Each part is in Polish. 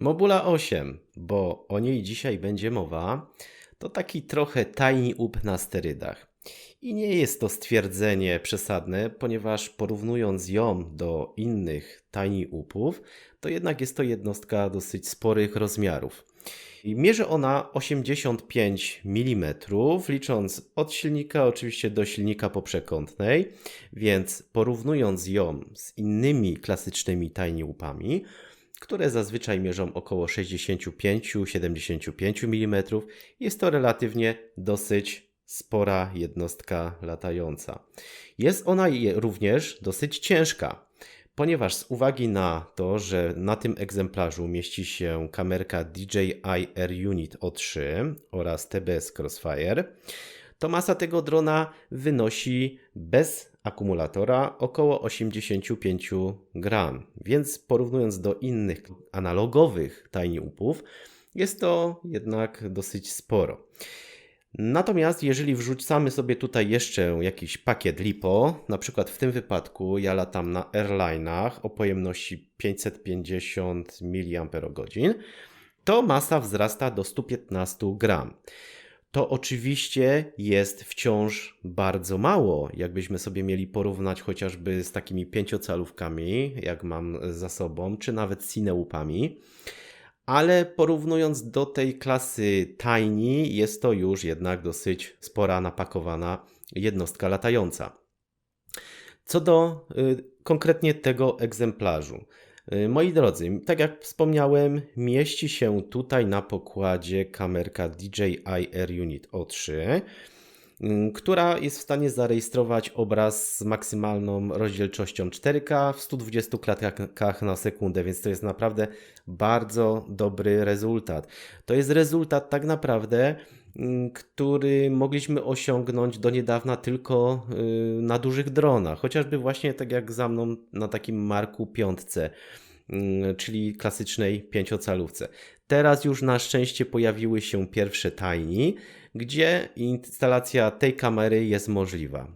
Mobula 8, bo o niej dzisiaj będzie mowa, to taki trochę tiny up na sterydach. I nie jest to stwierdzenie przesadne, ponieważ porównując ją do innych tiny upów, to jednak jest to jednostka dosyć sporych rozmiarów. I mierzy ona 85 mm, licząc od silnika oczywiście do silnika poprzekątnej, więc porównując ją z innymi klasycznymi tiny upami, które zazwyczaj mierzą około 65-75 mm, jest to relatywnie dosyć spora jednostka latająca. Jest ona również dosyć ciężka, ponieważ z uwagi na to, że na tym egzemplarzu mieści się kamerka DJI Air Unit O3 oraz TBS Crossfire, to masa tego drona wynosi bez akumulatora około 85 gram, więc porównując do innych analogowych tiny upów, jest to jednak dosyć sporo. Natomiast jeżeli wrzucamy sobie tutaj jeszcze jakiś pakiet LiPo, na przykład w tym wypadku ja latam na airlinach o pojemności 550 mAh, to masa wzrasta do 115 gram. To oczywiście jest wciąż bardzo mało, jakbyśmy sobie mieli porównać chociażby z takimi pięciocalówkami, jak mam za sobą, czy nawet cineupami ale porównując do tej klasy Tiny, jest to już jednak dosyć spora, napakowana jednostka latająca. Co do y, konkretnie tego egzemplarzu. Y, moi drodzy, tak jak wspomniałem, mieści się tutaj na pokładzie kamerka DJI Air Unit O3 Mm, która jest w stanie zarejestrować obraz z maksymalną rozdzielczością 4K w 120 klatkach na sekundę, więc to jest naprawdę bardzo dobry rezultat. To jest rezultat tak naprawdę, mm, który mogliśmy osiągnąć do niedawna tylko y, na dużych dronach, chociażby właśnie tak jak za mną na takim Marku 5 mm, czyli klasycznej pięciocalówce. Teraz już na szczęście pojawiły się pierwsze Tiny, gdzie instalacja tej kamery jest możliwa.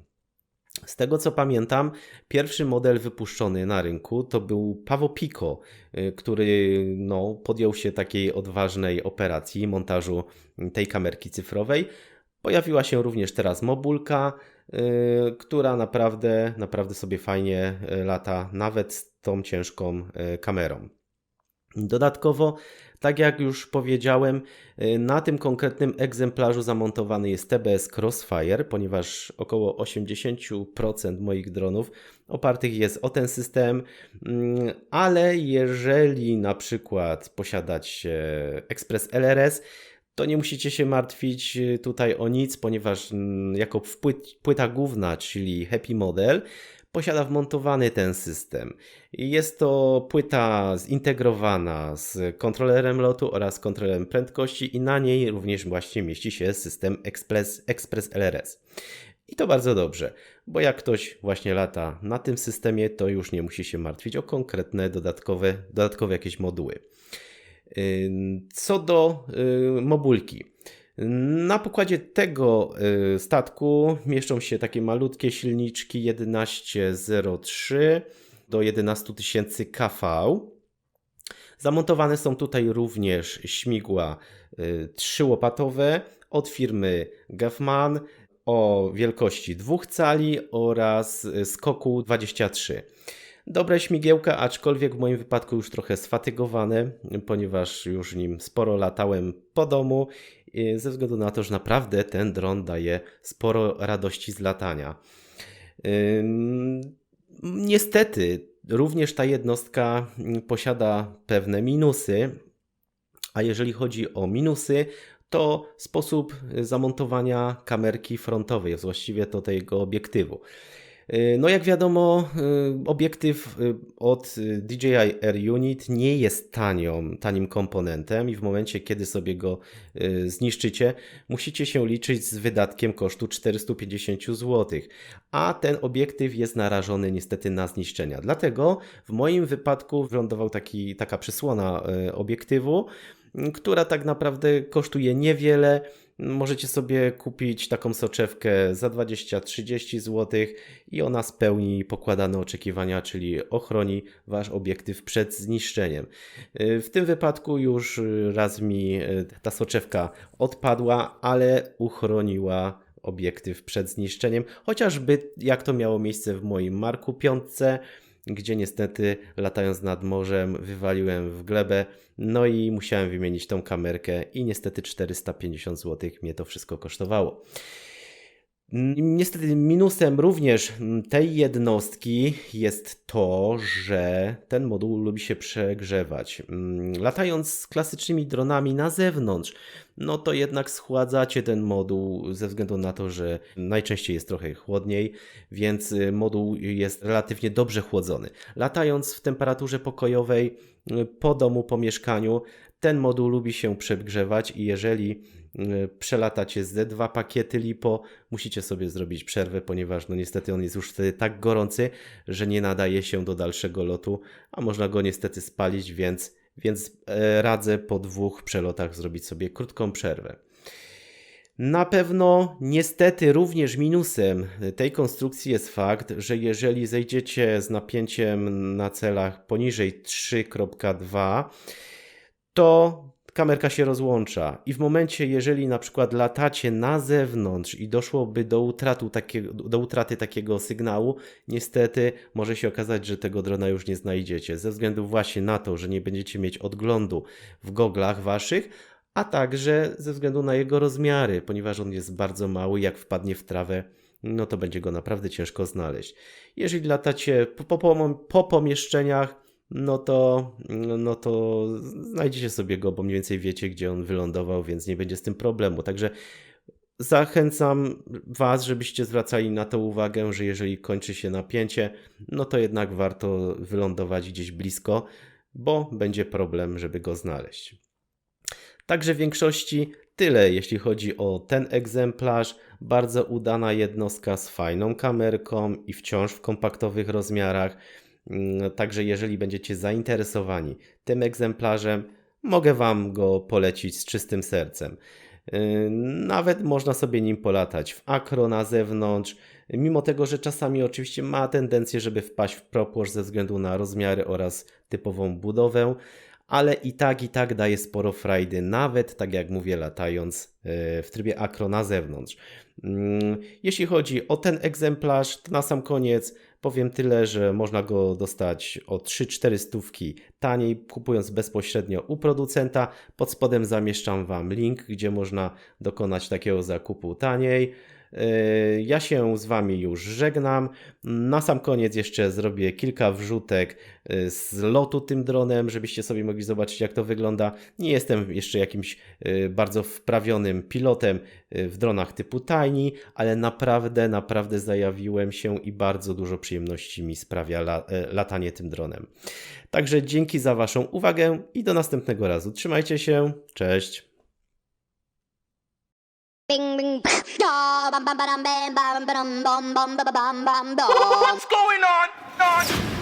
Z tego co pamiętam, pierwszy model wypuszczony na rynku to był Pavo Pico, y, który no, podjął się takiej odważnej operacji montażu tej kamerki cyfrowej. Pojawiła się również teraz Mobulka, yy, która naprawdę, naprawdę sobie fajnie y, lata, nawet z tą ciężką yy, kamerą. Dodatkowo tak jak już powiedziałem, y, na tym konkretnym egzemplarzu zamontowany jest TBS Crossfire, ponieważ około 80% moich dronów opartych jest o ten system, mm, ale jeżeli na przykład posiadać Express LRS, to nie musicie się martwić y, tutaj o nic, ponieważ mm, jako płyta główna, czyli Happy Model, posiada wmontowany ten system. Jest to płyta zintegrowana z kontrolerem lotu oraz kontrolerem prędkości i na niej również właśnie mieści się system Express, Express LRS. I to bardzo dobrze, bo jak ktoś właśnie lata na tym systemie, to już nie musi się martwić o konkretne dodatkowe, dodatkowe jakieś moduły. Co do y, mobulki. Na pokładzie tego y, statku mieszczą się takie malutkie silniczki 1103 do 11 tysięcy kV. Zamontowane są tutaj również śmigła y, trzyłopatowe od firmy Geffman o wielkości 2 cali oraz skoku 23. Dobre śmigiełka, aczkolwiek w moim wypadku już trochę sfatygowane, ponieważ już nim sporo latałem po domu ze względu na to, że naprawdę ten dron daje sporo radości z latania. Niestety, również ta jednostka posiada pewne minusy, a jeżeli chodzi o minusy, to sposób zamontowania kamerki frontowej, właściwie to tego obiektywu. Y, no jak wiadomo, y, obiektyw y, od DJI Air Unit nie jest tanią, tanim komponentem i w momencie, kiedy sobie go zniszczycie, musicie się liczyć z wydatkiem kosztu 450 zł, a ten obiektyw jest narażony niestety na zniszczenia. Dlatego w moim wypadku wylądował taki, taka przysłona obiektywu, która tak naprawdę kosztuje niewiele. Możecie sobie kupić taką soczewkę za 20-30 zł i ona spełni pokładane oczekiwania, czyli ochroni Wasz obiektyw przed zniszczeniem. W tym wypadku już raz mi y, ta soczewka odpadła, ale uchroniła obiektyw przed zniszczeniem, chociażby jak to miało miejsce w moim Marku 5, gdzie niestety latając nad morzem wywaliłem w glebę, no i musiałem wymienić tą kamerkę i niestety 450 zł mnie to wszystko kosztowało. Niestety minusem również mm, tej jednostki jest to, że ten moduł lubi się przegrzewać. Mm, Latając z klasycznymi dronami na zewnątrz, no to jednak schładzacie ten moduł ze względu na to, że najczęściej jest trochę chłodniej, więc y, moduł jest relatywnie dobrze chłodzony. Latając w temperaturze pokojowej y, po domu, po mieszkaniu, ten moduł lubi się przegrzewać i jeżeli przelatacie ze dwa pakiety LiPo, musicie sobie zrobić przerwę, ponieważ no niestety on jest już wtedy tak gorący, że nie nadaje się do dalszego lotu, a można go niestety spalić, więc, więc e, radzę po dwóch przelotach zrobić sobie krótką przerwę. Na pewno, niestety, również minusem tej konstrukcji jest fakt, że jeżeli zejdziecie z napięciem na celach poniżej 3.2, to kamerka się rozłącza. I w momencie, jeżeli na przykład latacie na zewnątrz i doszłoby do, utratu takiego, do utraty takiego sygnału, niestety może się okazać, że tego drona już nie znajdziecie. Ze względu właśnie na to, że nie będziecie mieć odglądu w goglach waszych, a także ze względu na jego rozmiary, ponieważ on jest bardzo mały, jak wpadnie w trawę, no to będzie go naprawdę ciężko znaleźć. Jeżeli latacie po, po, po pomieszczeniach, no to, no to znajdziecie sobie go, bo mniej więcej wiecie, gdzie on wylądował, więc nie będzie z tym problemu. Także zachęcam Was, żebyście zwracali na to uwagę, że jeżeli kończy się napięcie, no to jednak warto wylądować gdzieś blisko, bo będzie problem, żeby go znaleźć. Także w większości tyle, jeśli chodzi o ten egzemplarz. Bardzo udana jednostka z fajną kamerką i wciąż w kompaktowych rozmiarach. Mm, Także jeżeli będziecie zainteresowani tym egzemplarzem, mogę Wam go polecić z czystym sercem. Yy, Nawet można sobie nim polatać w akro na zewnątrz, mimo tego, że czasami oczywiście ma tendencję, żeby wpaść w propłosz ze względu na rozmiary oraz typową budowę, ale i tak, i tak daje sporo frajdy, nawet tak jak mówię, latając yy, w trybie akro na zewnątrz. Mm, Jeśli chodzi o ten egzemplarz, to na sam koniec powiem tyle, że można go dostać o 3-4 stówki taniej, kupując bezpośrednio u producenta. Pod spodem zamieszczam Wam link, gdzie można dokonać takiego zakupu taniej. Yy, Ja się z Wami już żegnam. Na sam koniec jeszcze zrobię kilka wrzutek yy, z lotu tym dronem, żebyście sobie mogli zobaczyć, jak to wygląda. Nie jestem jeszcze jakimś yy, bardzo wprawionym pilotem w dronach typu Tiny, ale naprawdę, naprawdę zajawiłem się i bardzo dużo przyjemności mi sprawia la, latanie tym dronem. Także dzięki za Waszą uwagę i do następnego razu. Trzymajcie się, cześć! Bing bing da What's going on? on?